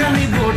Carregou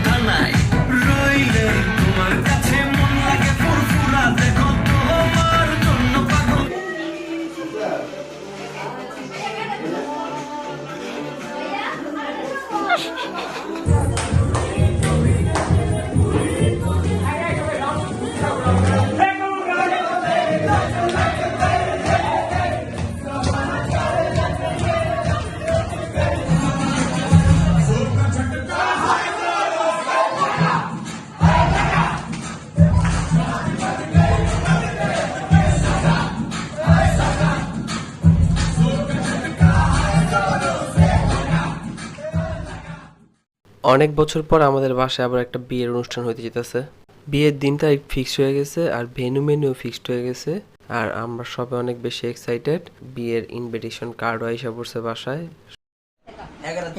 অনেক বছর পর আমাদের বাসায় আবার একটা বিয়ের অনুষ্ঠান হইতে যেতেছে বিয়ের দিন তারিখ ফিক্সড হয়ে গেছে আর ভেনু মেনুও ফিক্সড হয়ে গেছে আর আমরা সবাই অনেক বেশি এক্সাইটেড বিয়ের ইনভিটেশন কার্ডও এসে পড়ছে বাসায়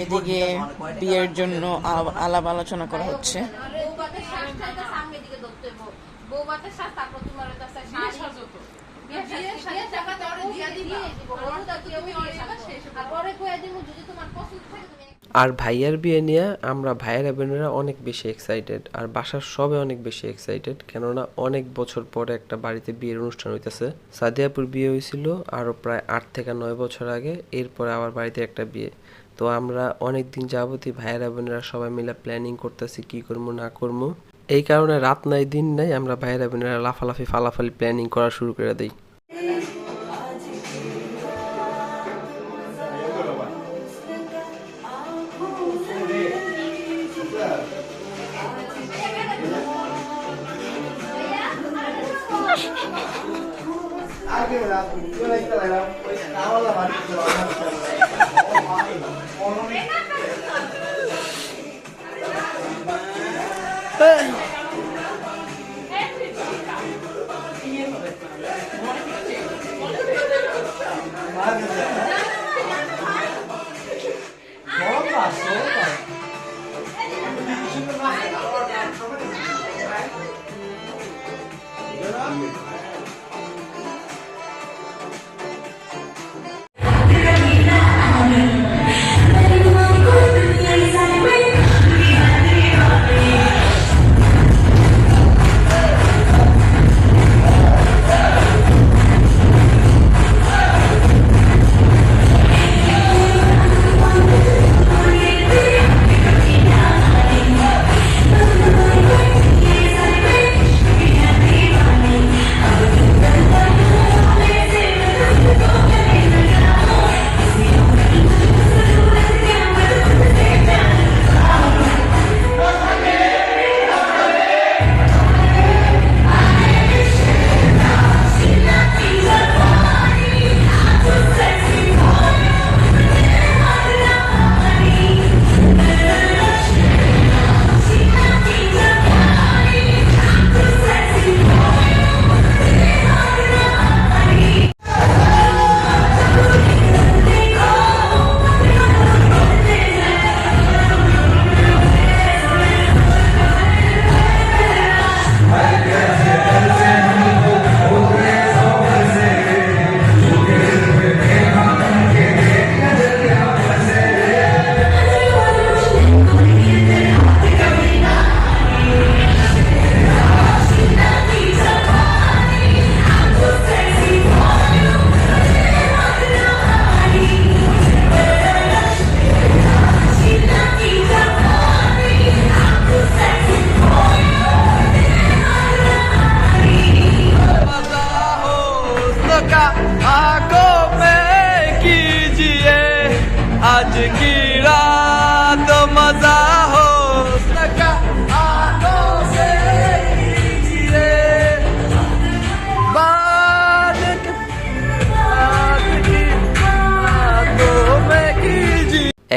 এদিকে বিয়ের জন্য আলাপ- আলাপ আলোচনা করা হচ্ছে তোমার পছন্দ থাকে আর ভাইয়ার বিয়ে নিয়ে আমরা ভাইয়েরা বোনেরা অনেক বেশি এক্সাইটেড আর বাসার সবাই অনেক বেশি এক্সাইটেড কেননা অনেক বছর পরে একটা বাড়িতে বিয়ের অনুষ্ঠান হইতেছে। সাদিয়াপুর বিয়ে হয়েছিল আরও প্রায় আট থেকে নয় বছর আগে, এরপরে আবার বাড়িতে একটা বিয়ে। তো আমরা অনেক দিন যাবতই ভাইয়েরা বোনেরা সবাই মিলে প্ল্যানিং করতেছি কি করব না করব এই কারণে রাত নাই, দিন নাই আমরা ভাইয়েরা বোনেরা লাফালাফি, ফালাফালি প্ল্যানিং করা শুরু করে দিই।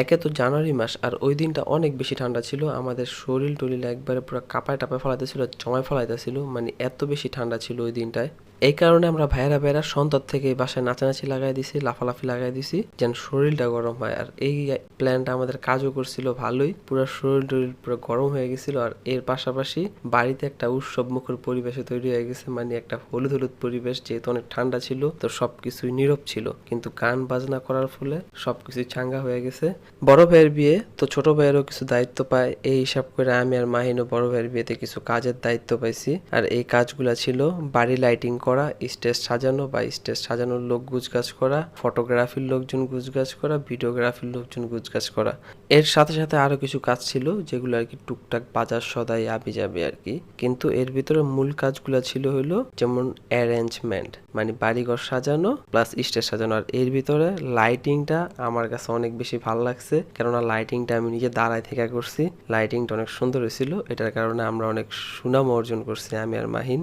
একে তো জানুয়ারি মাস, আর ওই দিনটা অনেক বেশি ঠান্ডা ছিল। আমাদের শরীর টরিল একবারে পুরো কাপায় টাপায় ফলাইতেছিল জমায় ফলাইতেছিল মানে এত বেশি ঠান্ডা ছিল ওই দিনটায়। এই কারণে আমরা ভাইয়েরা ভাইয়েরা সন্তার থেকে বাসায় নাচানাচি লাগাই দিছি, লাফালাফি লাগাই দিছি। যেন শরীরটা গরম হয়। আর এই প্ল্যানটা আমাদের কাজও করছিল ভালোই। পুরো শরীর টরীর পুরো গরম হয়ে গেছিল। আর এর পাশাপাশি বাড়িতে একটা উৎসব মুখর পরিবেশে তৈরি হয়ে গেছে। মানে একটা হলুদ হলুদ পরিবেশ, যেহেতু অনেক ঠান্ডা ছিল, তো সবকিছুই নীরব ছিল। কিন্তু গান বাজনা করার ফলে সবকিছু চাঙ্গা হয়ে গেছে। বড় ভাইয়ের বিয়ে, তো ছোট ভাইয়েরও কিছু দায়িত্ব পায়। এই হিসাব করে আমি আর মাহিনও বড় ভাইয়ের বিয়েতে কিছু কাজের দায়িত্ব পাইছি। আর এই কাজগুলা ছিল বাড়ি লাইটিং করা, স্টেজ সাজানো বা স্টেজ সাজানোর লোক গুজগাছ করা, ফটোগ্রাফির লোকজন গুজগাছ করা, ভিডিওগ্রাফির লোকজন গুজগাছ করা। এর সাথে সাথে আরও কিছু কাজ ছিল যেগুলো আর কি টুকটাক বাজার সদাই আবি যাবে আর কি কিন্তু এর ভিতরে মূল কাজগুলো ছিল হলো যেমন অ্যারেঞ্জমেন্ট মানে বাড়িঘর সাজানো প্লাস স্টেজ সাজানো। আর এর ভিতরে লাইটিংটা আমার কাছে অনেক বেশি ভালো লাগছে, কেননা লাইটিংটা আমি নিজে দাঁড়ায় থেকে করছি। লাইটিংটা অনেক সুন্দর হয়েছিল, এটার কারণে আমরা অনেক সুনাম অর্জন করছি আমি আর মাহিন।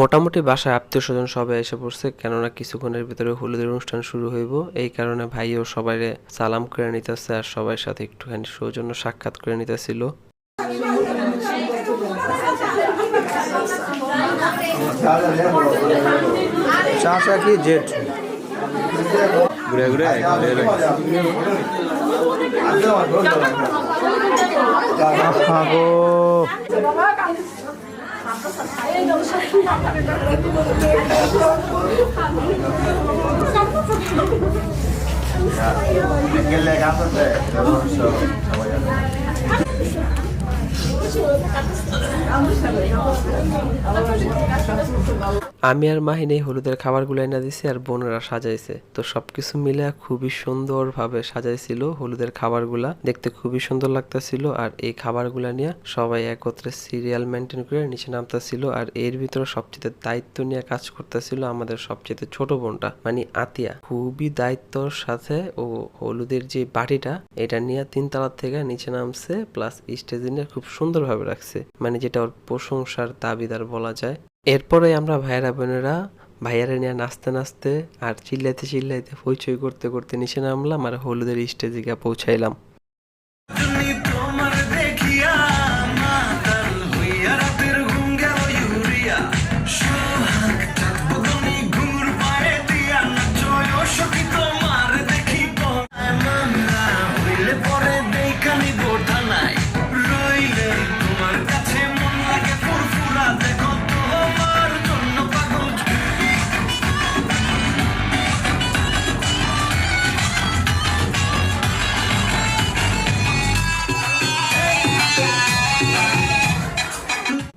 মোটামুটি বাসায় আত্মীয় স্বজন সবাই এসে পড়ছে কেননা কিছুক্ষণের ভিতরে হলুদের অনুষ্ঠান শুরু হইব। এই কারণে ভাইও সবাই সালাম করে নিতেছে আর সবার সাথে একটুখানি সৌজন্য সাক্ষাৎ করে নিতেছিল। চাষা কি জেট। ঘুরে ঘুরে 야, 앵글레 가면 돼. 저거 저거야. আমি আর মাহিন এই হলুদের খাবারগুলো এনে দিছি আর বোনেরা সাজাইছে। তো সবকিছু মিলে খুবই সুন্দর ভাবে সাজাইছিল হলুদের খাবারগুলা। দেখতে খুবই সুন্দর লাগতেছিল আর এই খাবারগুলা নিয়ে সবাই একত্রে সিরিয়াল মেনটেন করে নিচে নামতেছিল আর এর ভিতরে সবচেয়ে দায়িত্ব নিয়ে কাজ করতেছিল আমাদের সবচেয়ে ছোট বোনটা মানে আতিয়া। খুবই দায়িত্বর সাথে ও হলুদের যে বাটিটা, এটা নিয়ে তিনতলা থেকে নিচে নামছে প্লাস স্টেজে নিয়ে খুব সুন্দরভাবে রাখছে। মানে যেটা ওর প্রশংসার দাবিদার বলা যায়। এরপরে আমরা ভাইয়েরা বোনেরা, ভাইয়ারে নিয়ে নাচতে নাচতে আর চিল্লাইতে চিল্লাইতে হইচই করতে করতে নিচে নামলাম আর হলুদের স্টেজে গিয়ে পৌঁছাইলাম।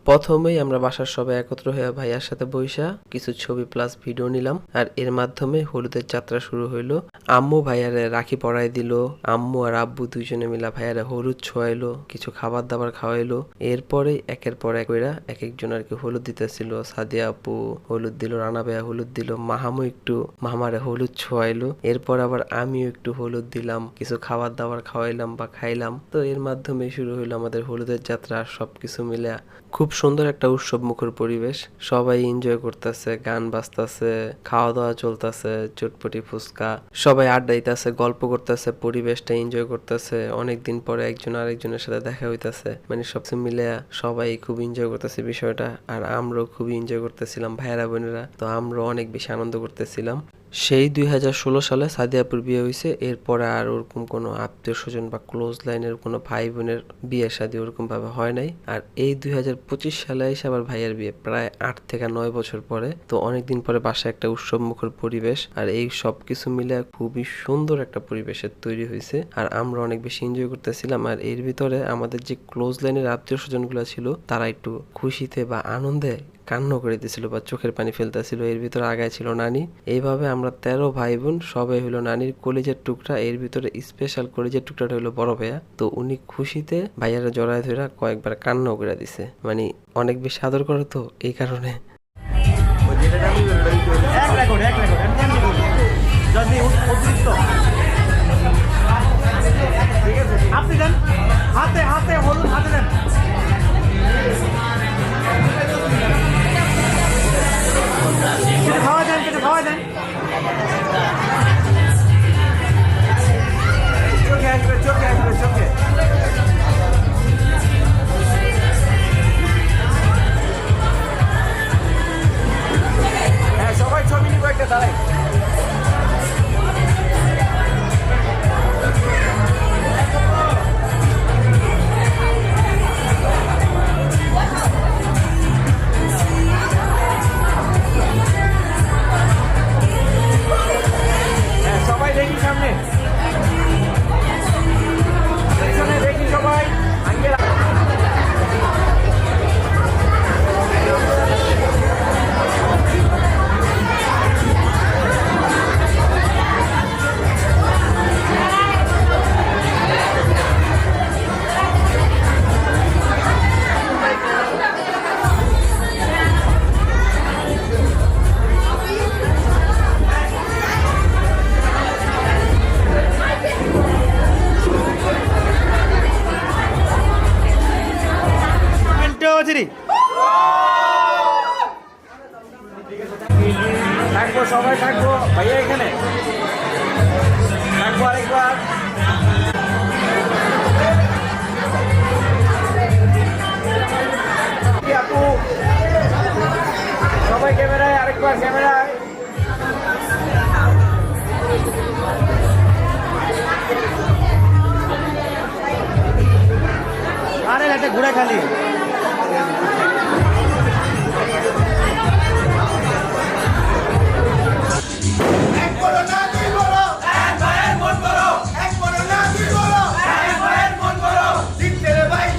প্রথমেই আমরা বাসার সবাই একত্র হয়ে ভাইয়ার সাথে বৈশা কিছু ছবি প্লাস ভিডিও নিলাম। আর এর মাধ্যমে হলুদের যাত্রা শুরু হইল। আম্মু ভাইয়ারে রাখি পরাই দিল। আম্মু আর আব্বু দুইজনে মিলা ভাইয়ারে হলুদ ছোয়াইলো, কিছু খাবার দাবার খাওয়াইলো। এরপরে একের পর এক এক একজন আর কি হলুদ দিতেছিল। সাদিয়া আপু হলুদ দিল, রানা ভাইয়া হলুদ দিল, মাহামু একটু, মামারে হলুদ ছোয়াইলো। এরপর আবার আমিও একটু হলুদ দিলাম, কিছু খাবার দাবার খাওয়াইলাম বা খাইলাম। তো এর মাধ্যমে শুরু হইল আমাদের হলুদের যাত্রা, সবকিছু মিলে খুব সুন্দর একটা উৎসব মুখর পরিবেশ। সবাই এনজয় করতেছে, গান বাজতেছে খাওয়া দাওয়া চলতেছে, চটপটি ফুচকা। সবাই আড্ডা আড্ডাইতেছে গল্প করতেছে, পরিবেশটা এনজয় করতেছে। অনেকদিন পরে একজন আরেকজনের সাথে দেখা হইতাছে। মানে সবকিছু মিলে সবাই খুব এনজয় করতেছে বিষয়টা। আর আমরাও খুবই এনজয় করতেছিলাম ভাইয়েরা বোনেরা তো আমরাও অনেক বেশি আনন্দ করতেছিলাম। সেই দুই হাজার ষোলো সালে সাদিয়াপুর বিয়ে হয়েছে এরপরে আর ওরকম কোনো আত্মীয় স্বজন বা ক্লোজ লাইনের কোনো ভাই বোনের বিয়ে শাদী ওরকম ভাবে হয় নাই। আর এই দুই হাজার পঁচিশ সালে এসে আবার ভাইয়ের বিয়ে, প্রায় আট থেকে নয় বছর পরে। তো অনেকদিন পরে বাসায় একটা উৎসব মুখর পরিবেশ, আর এই সব কিছু মিলে খুবই সুন্দর একটা পরিবেশের তৈরি হয়েছে আর আমরা অনেক বেশি এনজয় করতেছিলাম, আর এর ভিতরে আমাদের যে ক্লোজ লাইনের আত্মীয় স্বজনগুলো ছিল, তারা একটু খুশিতে বা আনন্দে কান্না করে দিছিল বা চোখের পানি ফেলতেছিল এর ভিতরে আগায় ছিল নানি এইভাবে আমরা তেরো ভাই বোন সবাই হলো নানির কলেজের টুকরা এর ভিতরে স্পেশাল কলেজের টুকরাটা হলো বড় ভাইয়া তো উনি খুশিতে ভাইয়ারা জড়ায় ধরে কয়েকবার কান্নাও করে দিছে মানে অনেক বেশি আদর করে তো এই কারণে আপনি দেন হাতে হাতে হলুদ হাতে দেন Get a paw then, get a paw then.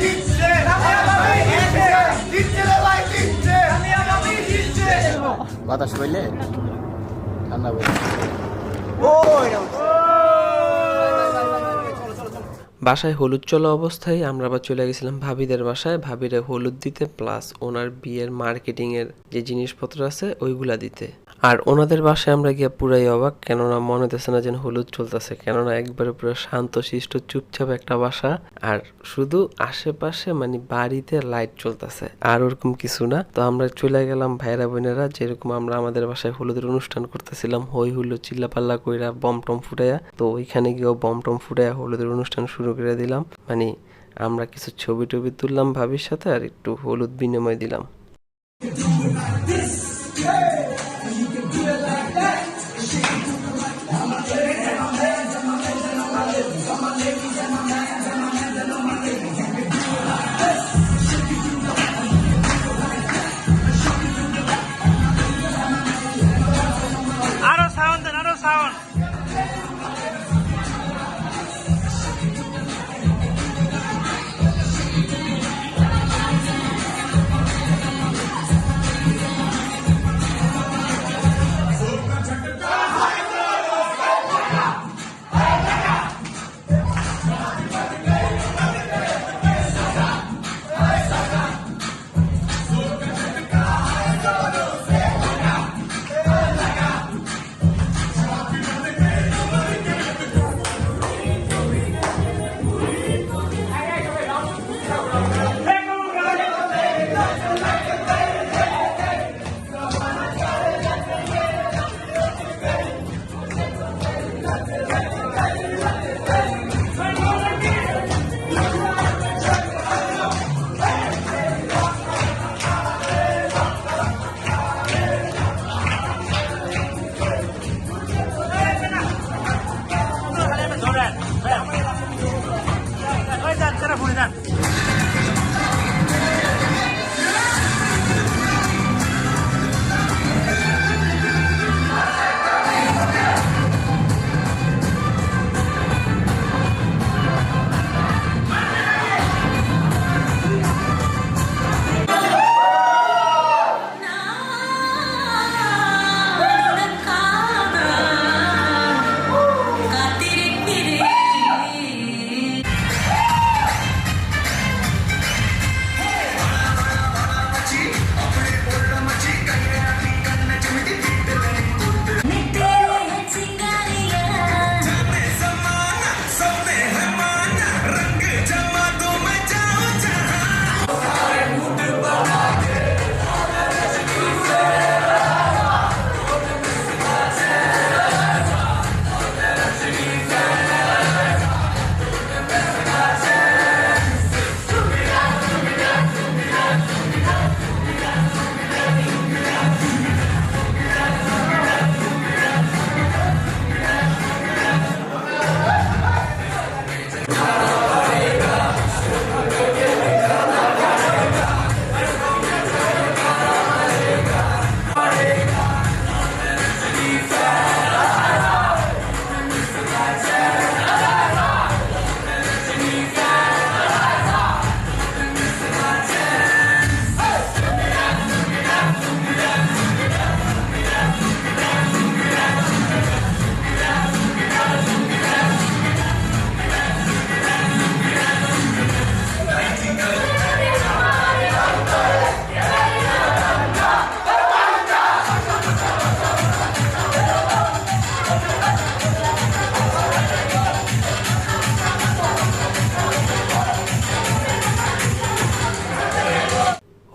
দিচ্ছে বাতাস পাইলে? ঠান্ডা পড়ে। বাসায় হলুদ চলা অবস্থায় আমরা আবার চলে গেছিলাম ভাবিদের বাসায়। ভাবিরে হলুদ দিতে প্লাস ওনার বিয়ের মার্কেটিংয়ের যে জিনিসপত্র আছে, ওইগুলা দিতে। আর ওনাদের বাসায় আমরা গিয়ে পুরাই অবাক, কেননা মনে হতেছে না যেন হলুদ চলতেছে, কেননা একবারে পুরো শান্ত, শিষ্ট, চুপচাপ একটা বাসা। আর শুধু আশেপাশে মানে বাড়িতে লাইট চলতেছে, আর ওরকম কিছু না। তো আমরা চলে গেলাম ভাইরা বোনেরা, যেরকম আমরা আমাদের বাসায় হলুদের অনুষ্ঠান করতেছিলাম হই হুল্লো চিল্লা পাল্লা কইরা বম টম ফুটাইয়া, তো ওইখানে গিয়েও বম টম ফুটাইয়া হলুদের অনুষ্ঠান শুরু করে দিলাম। মানে আমরা কিছু ছবি টবি তুললাম ভাবির সাথে, আর একটু হলুদ বিনিময় দিলাম।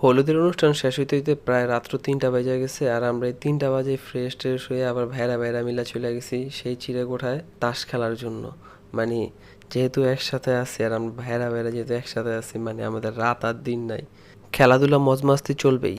হলুদের অনুষ্ঠান শেষ হইতে হইতে প্রায় রাত্র তিনটা বাজে গেছে, আর আমরা এই তিনটা বাজে ফ্রেশ ট্রেশ হয়ে আবার ভাইরা ভাইরা মিলা চলে গেছি সেই চিড়ে কোঠায় তাস খেলার জন্য। মানে যেহেতু একসাথে আছি আর আমরা ভাইরা ভাইরা যেহেতু একসাথে আছি মানে আমাদের রাত আর দিন নাই। খেলাধুলা মজমাস্তি চলবেই।